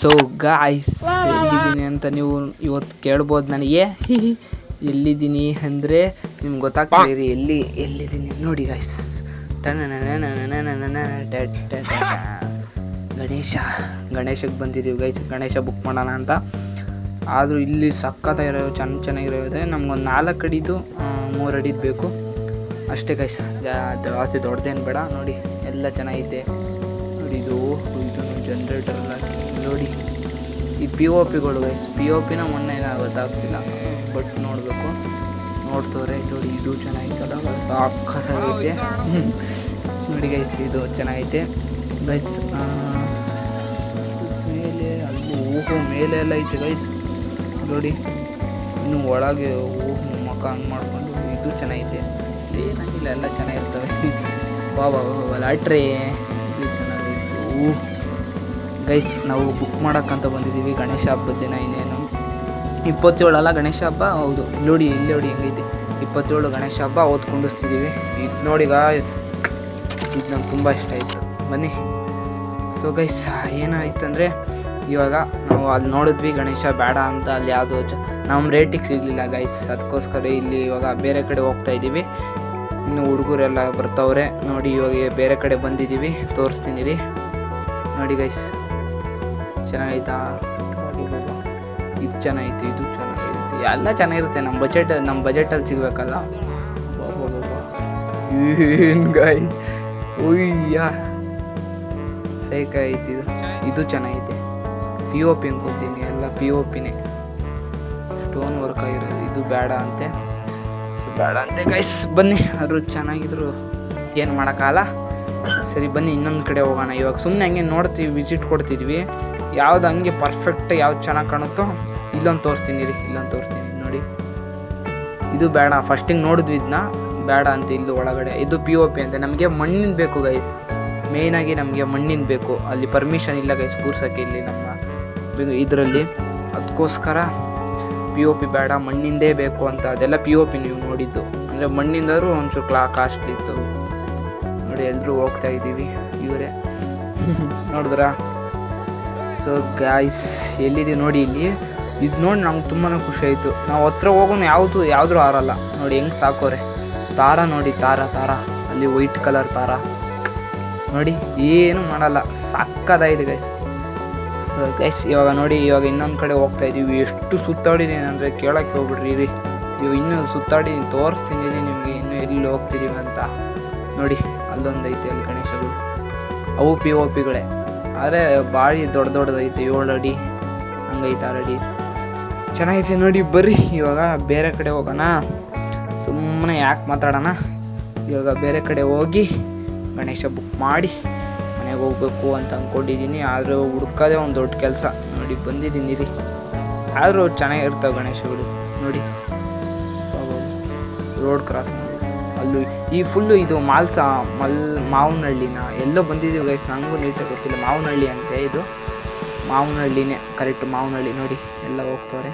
So guys ಎಲ್ಲಿದ್ದೀನಿ ಅಂತ ನೀವು ಇವತ್ತು ಕೇಳ್ಬೋದು ನನಗೆ? ಎಲ್ಲಿದ್ದೀನಿ ಅಂದರೆ ನಿಮ್ಗೆ ಗೊತ್ತಾಗ್ತಿರಿ ಎಲ್ಲಿ, ಎಲ್ಲಿದ್ದೀನಿ ನೋಡಿ ಗಾಯ್ಸ್ ಗಣೇಶ, ಗಣೇಶಕ್ಕೆ ಬಂದಿದ್ದೀವಿ ಗೈಸ್ ಗಣೇಶ ಬುಕ್ ಮಾಡೋಣ ಅಂತ. ಆದರೂ ಇಲ್ಲಿ ಸಕ್ಕತ್ತಾಗಿರೋ ಚೆನ್ನ ಚೆನ್ನಾಗಿರೋದೆ ನಮ್ಗೊಂದು ನಾಲ್ಕು ಅಡಿದು ಮೂರು ಅಡಿದು ಬೇಕು. ಅಷ್ಟೇ ಗೈಸ್ ಜಾಸ್ತಿ ದೊಡ್ಡದೇನು ಬೇಡ. ನೋಡಿ, ಎಲ್ಲ ಚೆನ್ನಾಗಿದೆ. ಇದು ಇದು ಜನ್ರೇಟರ್ ಎಲ್ಲ. ನೋಡಿ. ಈ ಪಿ ಓ ಪಿಗಳು ಗೈಸ್ ಪಿ ಓ ಪಿನ ಮೊನ್ನೆ ಗೊತ್ತಾಗ್ತಿಲ್ಲ. ಬಟ್ ನೋಡಬೇಕು. ನೋಡ್ತವ್ರೆ, ನೋಡಿ, ಇದು ಚೆನ್ನಾಗಿತ್ತಲ್ಲ. ಸಾಕಾಗೈತೆ ನೋಡಿ ಗೈಸ್ ಇದು ಚೆನ್ನಾಗೈತೆ. ಗೈಸ್ ಮೇಲೆ, ಅಲ್ಲಿ ಓಹೋ, ಮೇಲೆ ಎಲ್ಲ ಐತೆ ಗೈಸ್ ನೋಡಿ, ಇನ್ನು ಒಳಗೆ ಓಹೋ ಮಕ ಹಂಗೆ ಮಾಡ್ಕೊಂಡು, ಇದು ಚೆನ್ನಾಗೈತೆ. ಏನಾಗಿಲ್ಲ ಎಲ್ಲ ಚೆನ್ನಾಗಿರ್ತವೆ. ಬಾ ಬಾ ಬಾ ಲಾಟ್ರಿ. ಇದು ಚೆನ್ನಾಗಿತ್ತು ಗೈಸ್ ನಾವು ಬುಕ್ ಮಾಡೋಕ್ಕಂತ ಬಂದಿದ್ದೀವಿ. ಗಣೇಶ ಹಬ್ಬದ ದಿನ ಇನ್ನೇನು? ಇಪ್ಪತ್ತೇಳಲ್ಲ ಗಣೇಶ ಹಬ್ಬ? ಹೌದು. ಇಲ್ಲಿ ನೋಡಿ ಇಲ್ಲಿ ನೋಡಿ ಹೆಂಗೈತೆ. ಇಪ್ಪತ್ತೇಳು ಗಣೇಶ ಹಬ್ಬ ಓದ್ ಕುಂಡಿಸ್ತಿದ್ದೀವಿ ಇದು ನೋಡಿ ಗಾಯ್ಸ್ ಇದು ನಂಗೆ ತುಂಬ ಇಷ್ಟ ಆಯಿತು. ಬನ್ನಿ. ಸೊ ಗೈಸ್ ಏನಾಯ್ತಂದರೆ ಇವಾಗ ನಾವು ಅಲ್ಲಿ ನೋಡಿದ್ವಿ ಗಣೇಶ ಬೇಡ ಅಂತ ಅಲ್ಲಿ ಯಾವುದೋ ನಮ್ಮ ರೇಟಿಗೆ ಸಿಗಲಿಲ್ಲ ಗೈಸ್ ಅದಕ್ಕೋಸ್ಕರ ಇಲ್ಲಿ ಇವಾಗ ಬೇರೆ ಕಡೆ ಹೋಗ್ತಾ ಇದ್ದೀವಿ ಇನ್ನು ಹುಡುಗರೆಲ್ಲ ಬರ್ತಾವ್ರೆ. ನೋಡಿ, ಇವಾಗ ಬೇರೆ ಕಡೆ ಬಂದಿದ್ದೀವಿ. ತೋರಿಸ್ತೀನಿ ರೀ. ನೋಡಿ ಗೈಸ್ ಚೆನ್ನಾಗೈತಾ? ಇದು ಚೆನ್ನಾಗಿತ್ತು, ಇದು ಚೆನ್ನಾಗಿರುತ್ತೆ ಎಲ್ಲ ಚೆನ್ನಾಗಿರುತ್ತೆ. ನಮ್ಮ ಬಜೆಟ್ ನಮ್ಮ ಬಜೆಟಲ್ಲಿ ಸಿಗಬೇಕಲ್ಲ? ಏನು ಗೈಸ್ ಉಯ್ಯ. ಸೈಕ ಐತಿ ಇದು. ಇದು ಚೆನ್ನಾಗಿದೆ ಪಿ ಒ ಪಿ ಅನ್ಕೊತೀನಿ ಎಲ್ಲ ಪಿ ಒ ಪಿನೇ ಸ್ಟೋನ್ ವರ್ಕ್ ಆಗಿರೋದು. ಇದು ಬೇಡ ಅಂತೆ. ಸೊ ಬೇಡ ಅಂತೆ ಗೈಸ್ ಬನ್ನಿ. ಆದರೂ ಚೆನ್ನಾಗಿದ್ರು ಏನು ಮಾಡೋಕ್ಕಾಗಲ್ಲ. ಸರಿ, ಬನ್ನಿ. ಇನ್ನೊಂದು ಕಡೆ ಹೋಗೋಣ. ಇವಾಗ ಸುಮ್ಮನೆ ಹಂಗೆ ನೋಡ್ತೀವಿ ವಿಸಿಟ್ ಕೊಡ್ತಿದ್ವಿ. ಯಾವ್ದು ಹಂಗೆ ಪರ್ಫೆಕ್ಟ್ ಯಾವ್ದು ಚೆನ್ನಾಗಿ ಕಾಣುತ್ತೋ ಇಲ್ಲೊಂದು ತೋರಿಸ್ತೀನಿ ರೀ, ಇಲ್ಲೊಂದು ತೋರಿಸ್ತೀನಿ ನೋಡಿ. ಇದು ಬೇಡ ಫಸ್ಟಿಗೆ ನೋಡಿದ್ವಿ ಇದನ್ನ ಬೇಡ ಅಂತ ಇಲ್ಲಿ ಒಳಗಡೆ. ಇದು ಪಿ ಒ ಪಿ ಅಂತೆ, ನಮಗೆ ಮಣ್ಣಿನ ಬೇಕು ಗೈಸ್ ಮೇಯ್ನಾಗಿ ನಮಗೆ ಮಣ್ಣಿನ ಬೇಕು. ಅಲ್ಲಿ ಪರ್ಮಿಷನ್ ಇಲ್ಲ ಗೈಸ್ ಕೂರ್ಸೋಕ್ಕೆ ಇಲ್ಲಿ ನಮ್ಮ ಇದರಲ್ಲಿ. ಅದಕ್ಕೋಸ್ಕರ ಪಿ ಒ ಪಿ ಬೇಡ, ಮಣ್ಣಿಂದೇ ಬೇಕು ಅಂತ. ಅದೆಲ್ಲ ಪಿ ಒ ಪಿ ನೀವು ನೋಡಿದ್ದು. ಅಂದರೆ ಮಣ್ಣಿಂದಾದ್ರೂ ಒಂಚೂರು ಕ್ಲಾ ಕಾಸ್ಟ್ಲಿ ಇತ್ತು. ನೋಡಿ ಎಲ್ಲರೂ ಹೋಗ್ತಾ ಇದ್ದೀವಿ ಇವರೇ. ನೋಡಿದ್ರಾ? ಸೊ ಗಾಯ್ಸ್ ಎಲ್ಲಿದೆ ನೋಡಿ ಇಲ್ಲಿ. ಇದು ನೋಡಿ ನಮ್ಗೆ ತುಂಬಾ ಖುಷಿ ಆಯಿತು. ನಾವು ಹತ್ರ ಹೋಗೋನು ಯಾವುದು ಯಾವ್ದು ಆರಲ್ಲ ನೋಡಿ ಹೆಂಗೆ ಸಾಕೋರೆ. ತಾರ ನೋಡಿ, ತಾರ ತಾರ. ಅಲ್ಲಿ ವೈಟ್ ಕಲರ್ ತಾರ. ನೋಡಿ, ಏನು ಮಾಡಲ್ಲ. ಸಕ್ಕದಾಗಿದೆ ಗೈಸ್ ಸೊ ಗೈಸ್ ಇವಾಗ ನೋಡಿ, ಇವಾಗ ಇನ್ನೊಂದು ಕಡೆ ಹೋಗ್ತಾ ಇದ್ದೀವಿ ಎಷ್ಟು ಸುತ್ತಾಡಿದ್ದೀನಿ ಅಂದರೆ ಕೇಳಕ್ಕೆ ಹೋಗ್ಬಿಡ್ರಿ ರೀ. ಇವು ಇನ್ನೂ ಸುತ್ತಾಡಿ ತೋರಿಸ್ತೀನಿ ನಿಮಗೆ. ಇನ್ನೂ ಎಲ್ಲಿ ಹೋಗ್ತಿದ್ದೀವಿ ಅಂತ. ನೋಡಿ ಅಲ್ಲೊಂದು ಐತೆ ಅಲ್ಲಿ ಗಣೇಶಗಳು. ಅವು ಪಿ ಓ ಪಿಗಳೇ ಆದರೆ ಭಾರಿ ದೊಡ್ಡ ದೊಡ್ಡದೈತೆ ಏಳು ಅಡಿ. ಹಂಗೈತೆ ಆರು ಅಡಿ. ಚೆನ್ನಾಗೈತೆ ನೋಡಿ, ಬರ್ರಿ. ಇವಾಗ ಬೇರೆ ಕಡೆ ಹೋಗೋಣ. ಸುಮ್ಮನೆ ಯಾಕೆ ಮಾತಾಡೋಣ? ಇವಾಗ ಬೇರೆ ಕಡೆ ಹೋಗಿ ಗಣೇಶ ಬುಕ್ ಮಾಡಿ ಮನೆಗೆ ಹೋಗ್ಬೇಕು ಅಂತ ಅಂದ್ಕೊಂಡಿದ್ದೀನಿ ಆದರೂ ಹುಡ್ಕೋದೇ ಒಂದು ದೊಡ್ಡ ಕೆಲಸ. ನೋಡಿ, ಬಂದಿದ್ದೀನಿ ರೀ. ಆದರೂ ಚೆನ್ನಾಗಿರ್ತಾವೆ ಗಣೇಶಗಳು ನೋಡಿ. ರೋಡ್ ಕ್ರಾಸ್ ಮಾಡಿ ಅಲ್ಲೂ ಈ ಫುಲ್ಲು ಇದು ಮಾಲ್ಸ ಮಲ್ ಮಾವನಹಳ್ಳಿನ? ಎಲ್ಲೋ ಬಂದಿದ್ದೀವಿ ಗೈಸ್ ನನಗೂ ನೀಟಾಗಿ ಗೊತ್ತಿಲ್ಲ. ಮಾವನಹಳ್ಳಿ ಅಂತೆ ಇದು. ಮಾವನಹಳ್ಳಿನೇ ಕರೆಕ್ಟ್ ಮಾವನಹಳ್ಳಿ ನೋಡಿ ಎಲ್ಲ ಹೋಗ್ತವ್ರೆ.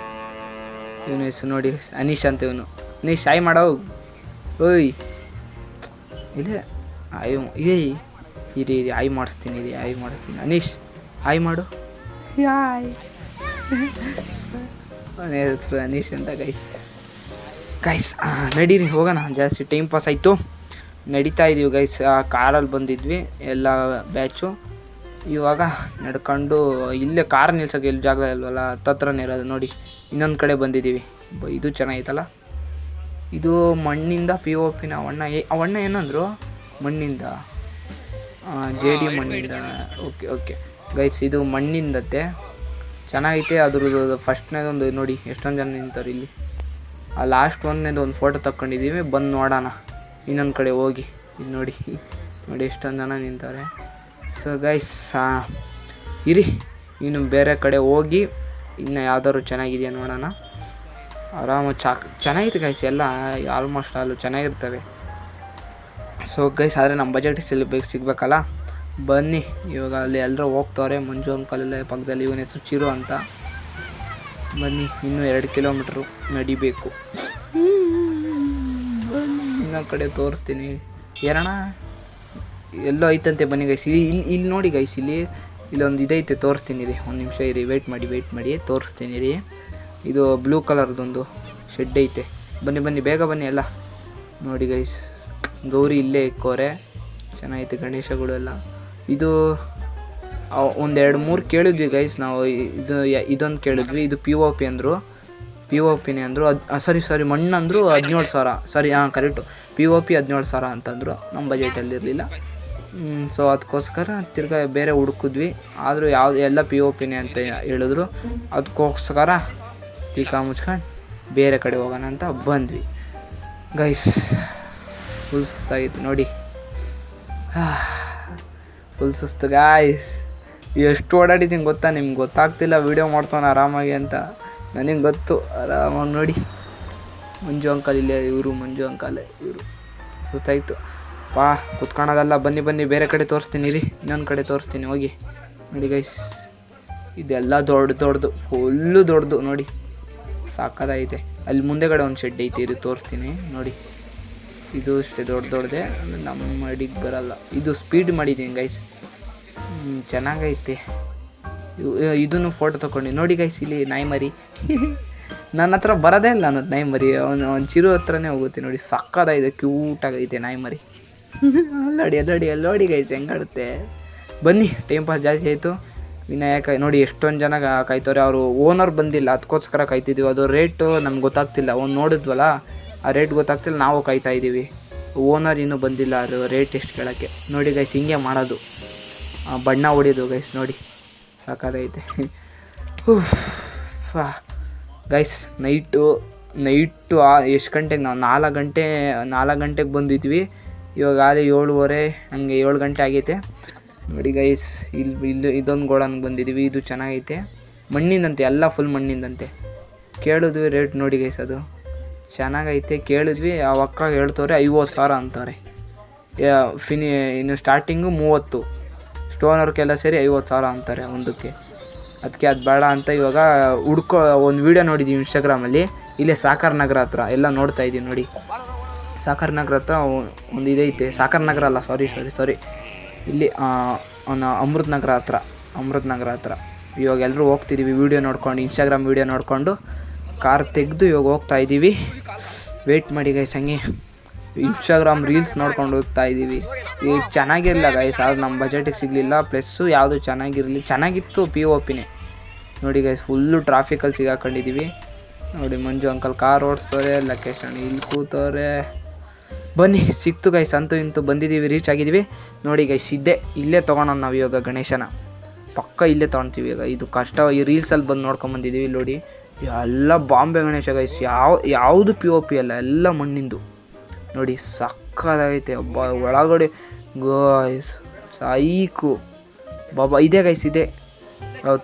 ಇವನು ಹೆಸರು ನೋಡಿ ಅನೀಶ್ ಅಂತ ಇವನು. ನೀ ಶಾಯಿ ಮಾಡೋ. ಓಯ್. ಇಲ್ಲೇ ಆಯ್ ಏಯ್. ಇರಿ ಇರಿ ಆಯ್ ಮಾಡಿಸ್ತೀನಿ ಇರಿ ಆಯ್ ಮಾಡಿಸ್ತೀನಿ. ಅನೀಶ್ ಆಯ್ ಮಾಡು. ಯಾಯ್ ಅನೀಶ್ ಅಂತ ಗೈಸ್ ಗೈಸ್ ನಡೀರಿ ಹೋಗೋಣ. ಜಾಸ್ತಿ ಟೈಮ್ ಪಾಸ್ ಆಯಿತು. ನಡೀತಾ ಇದೀವಿ ಗೈಸ್ ಆ ಕಾರಲ್ಲಿ ಬಂದಿದ್ವಿ ಎಲ್ಲ ಬ್ಯಾಚು ಇವಾಗ ನಡ್ಕೊಂಡು ಇಲ್ಲೇ ಕಾರ್ ನಿಲ್ಸೋಕೆ ಇಲ್ಲಿ ಜಾಗ ಇಲ್ವಲ್ಲ ಹತ್ತತ್ರನೇ ಇರೋದು ನೋಡಿ. ಇನ್ನೊಂದು ಕಡೆ ಬಂದಿದ್ದೀವಿ. ಬ- ಇದು ಚೆನ್ನಾಗಿತ್ತಲ್ಲ ಇದು ಮಣ್ಣಿಂದ ಪಿ ಒ ಪಿನ ಅಣ್ಣ ಏ ಅವಣ್ಣ ಏನಂದ್ರು? ಮಣ್ಣಿಂದ. ಜೆ ಡಿ ಮಣ್ಣಿಂದ. ಓಕೆ ಓಕೆ ಗೈಸ್ ಇದು ಮಣ್ಣಿಂದತ್ತೆ ಚೆನ್ನಾಗೈತೆ ಅದ್ರದ್ದು ಫಸ್ಟ್ನೇದೊಂದು ನೋಡಿ ಎಷ್ಟೊಂದು ಜನ ನಿಂತಾರೆ ಇಲ್ಲಿ. ಆ ಲಾಸ್ಟ್ ಒಂದನೇದು ಒಂದು ಫೋಟೋ ತಕ್ಕೊಂಡಿದ್ದೀವಿ ಬಂದು ನೋಡೋಣ. ಇನ್ನೊಂದು ಕಡೆ ಹೋಗಿ. ಇದು ನೋಡಿ. ನೋಡಿ ಎಷ್ಟೊಂದು ಜನ ನಿಂತವ್ರೆ. ಸೊ ಗೈಸ್ ಇರಿ. ಇನ್ನು ಬೇರೆ ಕಡೆ ಹೋಗಿ ಇನ್ನು ಯಾವ್ದಾದ್ರು ಚೆನ್ನಾಗಿದೆಯಾ ನೋಡೋಣ. ಆರಾಮ ಚಾಕ್ ಚೆನ್ನಾಗಿತ್ತು ಗೈಸ್ ಎಲ್ಲ ಆಲ್ಮೋಸ್ಟ್ ಆಲು ಚೆನ್ನಾಗಿರ್ತವೆ. ಸೊ ಗೈಸ್ ಆದರೆ ನಮ್ಮ ಬಜೆಟ್ ಬೇಕು, ಸಿಗಬೇಕಲ್ಲ? ಬನ್ನಿ. ಇವಾಗ ಅಲ್ಲಿ ಎಲ್ಲರೂ ಹೋಗ್ತವ್ರೆ. ಮಂಜು ಅಂಕಲ್ ಪಕ್ಕದಲ್ಲಿ, ಇವನ ಹೆಸರು ಚಿರು ಅಂತ. ಬನ್ನಿ, ಇನ್ನೂ ಎರಡು ಕಿಲೋಮೀಟ್ರು ನಡಿಬೇಕು. ಇನ್ನೊಂದು ಕಡೆ ತೋರಿಸ್ತೀನಿ. ಎರಣ ಎಲ್ಲೋ ಐತಂತೆ ಬನ್ನಿ ಗೈಸ್ ಇಲ್ಲಿ ಇಲ್ಲಿ ಇಲ್ಲಿ ನೋಡಿ ಗೈಸ್ ಇಲ್ಲಿ, ಇಲ್ಲೊಂದು ಇದೈತೆ, ತೋರಿಸ್ತೀನಿ ರೀ. ಒಂದು ನಿಮಿಷ ಇರಿ ವೆಯ್ಟ್ ಮಾಡಿ ವೆಯ್ಟ್ ಮಾಡಿ, ತೋರಿಸ್ತೀನಿ ರೀ. ಇದು ಬ್ಲೂ ಕಲರ್ದೊಂದು ಶೆಡ್ ಐತೆ. ಬನ್ನಿ ಬನ್ನಿ, ಬೇಗ ಬನ್ನಿ ಎಲ್ಲ. ನೋಡಿ ಗೈಸ್ ಗೌರಿ ಇಲ್ಲೇ ಇಕ್ಕೋರೆ ಚೆನ್ನಾಗೈತೆ ಗಣೇಶಗಳು ಎಲ್ಲ ಇದು ಒಂದು ಎರಡು ಮೂರು ಕೇಳಿದ್ವಿ ಗೈಸ್ ನಾವು. ಇದು ಇದೊಂದು ಕೇಳಿದ್ವಿ. ಇದು ಪಿ ಒ ಪಿ ಅಂದರು. ಪಿ ಓ ಪಿನೇ ಅಂದರು. ಅದು ಸರಿ, ಸಾರಿ, ಮಣ್ಣು ಅಂದರು ಹದಿನೇಳು ಸಾವಿರ. ಸರಿ, ಹಾಂ ಕರೆಕ್ಟು ಪಿ ಒ ಪಿ ಹದಿನೇಳು ಸಾವಿರ ಅಂತಂದರು ನಮ್ಮ ಬಜೆಟಲ್ಲಿ ಇರಲಿಲ್ಲ. ಸೊ ಅದಕ್ಕೋಸ್ಕರ ತಿರ್ಗಾ ಬೇರೆ ಹುಡುಕಿದ್ವಿ. ಆದರೂ ಯಾವ್ದು, ಎಲ್ಲ ಪಿ ಒ ಪಿನೇ ಅಂತ ಹೇಳಿದ್ರು. ಅದಕ್ಕೋಸ್ಕರ ತೀಕಾ ಮುಚ್ಕೊಂಡು ಬೇರೆ ಕಡೆ ಹೋಗೋಣ ಅಂತ ಬಂದ್ವಿ. ಗೈಸ್ ಫುಲ್ ಸುಸ್ತಾಗಿತ್ತು ನೋಡಿ. ಫುಲ್ ಸುಸ್ತು ಗಾಯ್ಸ್ ಎಷ್ಟು ಓಡಾಡಿದ್ದೀನಿ ಗೊತ್ತಾ? ನಿಮ್ಗೆ ಗೊತ್ತಾಗ್ತಿಲ್ಲ ವೀಡಿಯೋ ಮಾಡ್ತಾನೆ ಆರಾಮಾಗಿ ಅಂತ. ನನಗೆ ಗೊತ್ತು. ಆರಾಮಾಗಿ ನೋಡಿ. ಮಂಜು ಅಂಕಲ್ ಇಲ್ಲೇ, ಇವರು, ಮಂಜು ಅಂಕಲ್ ಇವರು. ಸುತ್ತಾಯಿತು ಪಾ, ಕುತ್ಕೊಳೋದಲ್ಲ. ಬನ್ನಿ ಬನ್ನಿ, ಬೇರೆ ಕಡೆ ತೋರಿಸ್ತೀನಿ ರೀ ಇನ್ನೊಂದು ಕಡೆ ತೋರಿಸ್ತೀನಿ, ಹೋಗಿ. ನೋಡಿ ಗೈಸ್ ಇದೆಲ್ಲ ದೊಡ್ಡ, ದೊಡ್ಡದು. ಫುಲ್ಲು ದೊಡ್ಡದು. ನೋಡಿ. ಸಾಕದಾಗೈತೆ ಅಲ್ಲಿ ಮುಂದೆಗಡೆ ಒಂದು ಶೆಡ್ ಐತೆ ಇರಿ ತೋರಿಸ್ತೀನಿ. ನೋಡಿ. ಇದು ಅಷ್ಟೇ ದೊಡ್ಡ, ದೊಡ್ಡದೆ. ನಮ್ಮ ಮಡಿಗೆ ಬರಲ್ಲ. ಇದು ಸ್ಪೀಡ್ ಮಾಡಿದ್ದೀನಿ ಗೈಸ್ ಚೆನ್ನಾಗೈತೆ. ಇದನ್ನು ಫೋಟೋ ತೊಗೊಂಡು ನೋಡಿ ಗೈಸ್ ಇಲ್ಲಿ ನಾಯಿ ಮರಿ ನನ್ನ ಹತ್ರ ಬರೋದೇ ಇಲ್ಲ ಅನ್ನೋದು ನಾಯಿ ಮರಿ ಅವನು, ಅವ್ನು ಚಿರು ಹತ್ರನೇ ಹೋಗುತ್ತೆ ನೋಡಿ. ಸಕ್ಕದಾಗಿದೆ ಕ್ಯೂಟ್ ಆಗೈತೆ ನಾಯಿ ಮರಿ ಅಲ್ಲೋಡಿ ಅಲ್ಲೋಡಿ ಅಲ್ಲೋಡಿ ಗೈಸ್ ಹೆಂಗಾಡುತ್ತೆ ಬನ್ನಿ ಟೈಮ್ ಪಾಸ್ ಜಾಸ್ತಿ ಆಯಿತು. ವಿನಾಯಕ, ನೋಡಿ ಎಷ್ಟೊಂದು ಜನ ಕಾಯ್ತವ್ರೆ. ಅವರು ಓನರ್ ಬಂದಿಲ್ಲ, ಅದಕ್ಕೋಸ್ಕರ ಕಾಯ್ತಿದ್ದೀವಿ ಅದು ರೇಟು ನಮ್ಗೆ ಗೊತ್ತಾಗ್ತಿಲ್ಲ. ಅವ್ನು ನೋಡಿದ್ವಲ್ಲ, ಆ ರೇಟ್ ಗೊತ್ತಾಗ್ತಿಲ್ಲ, ನಾವು ಕಾಯ್ತಾ ಇದ್ದೀವಿ ಓನರ್ ಇನ್ನೂ ಬಂದಿಲ್ಲ, ಅದು ರೇಟ್ ಎಷ್ಟು ಕೇಳೋಕ್ಕೆ. ನೋಡಿ ಗೈಸ್ ಹಿಂಗೆ ಮಾಡೋದು. ಬಣ್ಣ ಹೊಡಿಯೋದು ಗೈಸ್ ನೋಡಿ. ಸಾಕಾಗೈತೆ. ಗೈಸ್ ನೈಟು ನೈಟು ಎಷ್ಟು ಗಂಟೆಗೆ ನಾವು ನಾಲ್ಕು ಗಂಟೆ, ನಾಲ್ಕು ಗಂಟೆಗೆ ಬಂದಿದ್ವಿ. ಇವಾಗ ಆಲೆ ಏಳುವರೆ, ಹಂಗೆ ಏಳು ಗಂಟೆ ಆಗೈತೆ. ನೋಡಿ ಗೈಸ್ ಇಲ್ಲಿ ಇಲ್ಲಿ ಇದೊಂದು ಗೋಳಂಗೆ ಬಂದಿದ್ವಿ, ಇದು ಚೆನ್ನಾಗೈತೆ. ಮಣ್ಣಿನಂತೆ, ಎಲ್ಲ ಫುಲ್ ಮಣ್ಣಿಂದಂತೆ ಕೇಳಿದ್ವಿ ರೇಟ್ ನೋಡಿ ಗೈಸ್ ಅದು. ಚೆನ್ನಾಗೈತೆ, ಕೇಳಿದ್ವಿ, ಆ ಅಕ್ಕ ಹೇಳ್ತವ್ರೆ ಐವತ್ತು ಸಾವಿರ ಅಂತಾರೆ. ಯಾ- ಫಿನಿ ಇನ್ನು ಸ್ಟಾರ್ಟಿಂಗು ಮೂವತ್ತು. ಸ್ಟೋನ್ ವರ್ಕೆಲ್ಲ ಸೇರಿ ಐವತ್ತು ಸಾವಿರ ಅಂತಾರೆ ಒಂದಕ್ಕೆ. ಅದಕ್ಕೆ ಅದು ಬೇಡ ಅಂತ ಇವಾಗ ಹುಡ್ಕೋ, ಒಂದು ವೀಡಿಯೋ ನೋಡಿದ್ದೀವಿ ಇನ್ಸ್ಟಾಗ್ರಾಮಲ್ಲಿ ಇಲ್ಲೇ ಸಾಕರ್ ನಗರ ಹತ್ರ, ಎಲ್ಲ ನೋಡ್ತಾ ಇದ್ದೀವಿ ನೋಡಿ. ಸಾಕರ್ ನಗರ ಹತ್ರ ಒಂದು ಇದೈತೆ ಸಾಕರ್ ನಗರ ಅಲ್ಲ ಸಾರಿ ಸಾರಿ ಸಾರಿ ಇಲ್ಲಿ ಒಂದು ಅಮೃತ್ ನಗರ ಹತ್ರ, ಅಮೃತ್ ನಗರ ಹತ್ರ. ಇವಾಗ ಎಲ್ಲರೂ ಹೋಗ್ತಿದ್ದೀವಿ ವೀಡಿಯೋ ನೋಡ್ಕೊಂಡು ಇನ್ಸ್ಟಾಗ್ರಾಮ್ ವೀಡಿಯೋ ನೋಡಿಕೊಂಡು. ಕಾರ್ ತೆಗೆದು ಇವಾಗ ಹೋಗ್ತಾ ಇದ್ದೀವಿ ವೇಟ್ ಮಾಡಿ ಗೈಸ್ ಹಂಗೆ. ಇನ್ಸ್ಟಾಗ್ರಾಮ್ ರೀಲ್ಸ್ ನೋಡ್ಕೊಂಡು ಹೋಗ್ತಾ ಇದ್ದೀವಿ ಈಗ ಚೆನ್ನಾಗಿರಲಿಲ್ಲ ಗೈಸ್ ಆದ್ರೆ ನಮ್ಮ ಬಜೆಟಿಗೆ ಸಿಗಲಿಲ್ಲ. ಪ್ಲಸ್ಸು ಯಾವುದು ಚೆನ್ನಾಗಿರಲಿ, ಚೆನ್ನಾಗಿತ್ತು ಪಿ ಓ ಪಿನೇ ನೋಡಿ ಗೈಸ್ ಫುಲ್ಲು ಟ್ರಾಫಿಕಲ್ಲಿ ಸಿಗಾಕೊಂಡಿದ್ದೀವಿ ನೋಡಿ ಮಂಜು ಅಂಕಲ್ ಕಾರ್ ಓಡಿಸ್ತವ್ರೆ ಲೊಕೇಶನ್ ಇಲ್ಲಿ ಕೂತವ್ರೆ. ಬನ್ನಿ, ಸಿಕ್ತು ಗೈಸ್ ಅಂತೂ ಇಂತೂ ಬಂದಿದ್ದೀವಿ ರೀಚ್ ಆಗಿದ್ದೀವಿ ನೋಡಿ ಗೈಸ್ ಇದ್ದೇ ಇಲ್ಲೇ ತೊಗೊಳೋಣ ನಾವು ಇವಾಗ ಗಣೇಶನ. ಪಕ್ಕ ಇಲ್ಲೇ ತೊಗೊಳ್ತೀವಿ ಈಗ. ಇದು ಕಷ್ಟ, ಈ ರೀಲ್ಸಲ್ಲಿ ಬಂದು ನೋಡ್ಕೊಂಬಂದಿದ್ದೀವಿ ನೋಡಿ. ಎಲ್ಲ ಬಾಂಬೆ ಗಣೇಶ ಗೈಸ್ ಯಾವ, ಯಾವುದು ಪಿ ಓ ಪಿ ಅಲ್ಲ, ಎಲ್ಲ ಮಣ್ಣಿಂದು. ನೋಡಿ ಸಕ್ಕದಾಗೈತೆ ಒಬ್ಬ ಒಳಗಡೆ ಗಾಯ್ಸ್ ಸೈಕು ಬಾಬಾ ಇದೇ ಗೈಸ್ ಇದೆ.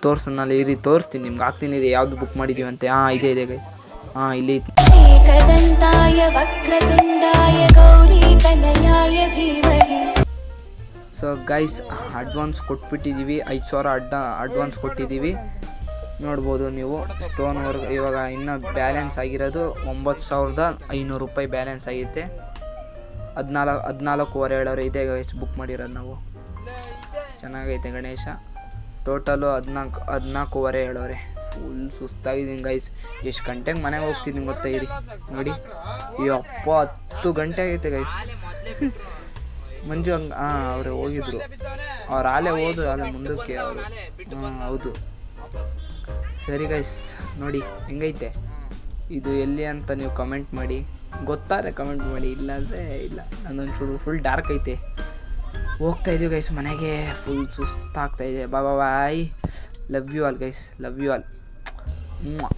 ತೋರಿಸ್ತಾನೆ ನಾನು ಇರಿ ತೋರಿಸ್ತೀನಿ ನಿಮ್ಗೆ ಹಾಕ್ತೀನಿ. ಇರಿ ಯಾವ್ದು ಬುಕ್ ಮಾಡಿದೀವಂತೆ ಅಂತೆ. ಹಾಂ ಇದೆ ಇದೆ ಗೈಸ್ ಹಾಂ ಇಲ್ಲಿ ಸೊ ಗೈಸ್ ಅಡ್ವಾನ್ಸ್ ಕೊಟ್ಬಿಟ್ಟಿದ್ದೀವಿ ಐದು ಸಾವಿರ ಅಡ್ಡ ಅಡ್ವಾನ್ಸ್ ಕೊಟ್ಟಿದ್ದೀವಿ ನೋಡ್ಬೋದು ನೀವು. ಸ್ಟೋನ್ ವರ್ಕ್ ಇವಾಗ ಇನ್ನು ಬ್ಯಾಲೆನ್ಸ್ ಆಗಿರೋದು ಒಂಬತ್ತು ಸಾವಿರದ ಐನೂರು ರೂಪಾಯಿ ಬ್ಯಾಲೆನ್ಸ್ ಆಗೈತೆ. ಹದಿನಾಲ್ಕು ಹದಿನಾಲ್ಕೂವರೆ ಹೇಳೋರು ಇದೆ ಗೈಸ್ ಬುಕ್ ಮಾಡಿರೋದು ನಾವು. ಚೆನ್ನಾಗೈತೆ ಗಣೇಶ. ಟೋಟಲು ಹದಿನಾಲ್ಕು, ಹದಿನಾಲ್ಕೂವರೆ ಹೇಳೋರೆ ಫುಲ್ ಸುಸ್ತಾಗಿದ್ದೀನಿ ಗೈಸ್ ಎಷ್ಟು ಗಂಟೆಗೆ ಮನೆಗೆ ಹೋಗ್ತಿದ್ದೀನಿ ಗೊತ್ತಾ ಇರಿ. ನೋಡಿ ಯಪ್ಪ ಹತ್ತು ಗಂಟೆ ಆಗೈತೆ ಗೈಸ್ ಮಂಜು ಹಂಗೆ ಹಾಂ ಅವರೇ ಹೋಗಿದ್ರು. ಅವ್ರು ಆಲೆ ಹೋದ್ರು ಅಲ್ಲೇ ಮುಂದಕ್ಕೆ ಅವರು. ಹಾಂ, ಹೌದು. ಸರಿ ಗೈಸ್ ನೋಡಿ, ಹೆಂಗೈತೆ? ಇದು ಎಲ್ಲಿ ಅಂತ ನೀವು ಕಮೆಂಟ್ ಮಾಡಿ. ಗೊತ್ತಾರೆ ಕಮೆಂಟ್ ಮಾಡಿ, ಇಲ್ಲಾಂದರೆ ಇಲ್ಲ. ನನ್ನೊಂಚೂರು ಫುಲ್ ಡಾರ್ಕ್ ಐತೆ. ಹೋಗ್ತಾ ಇದೀವಿ ಗೈಸ್ ಮನೆಗೆ. ಫುಲ್ ಸುಸ್ತಾಗ್ತಾ ಇದೆ. ಬಾಬಾ bye love you all guys love you all ಹ್ಞೂ.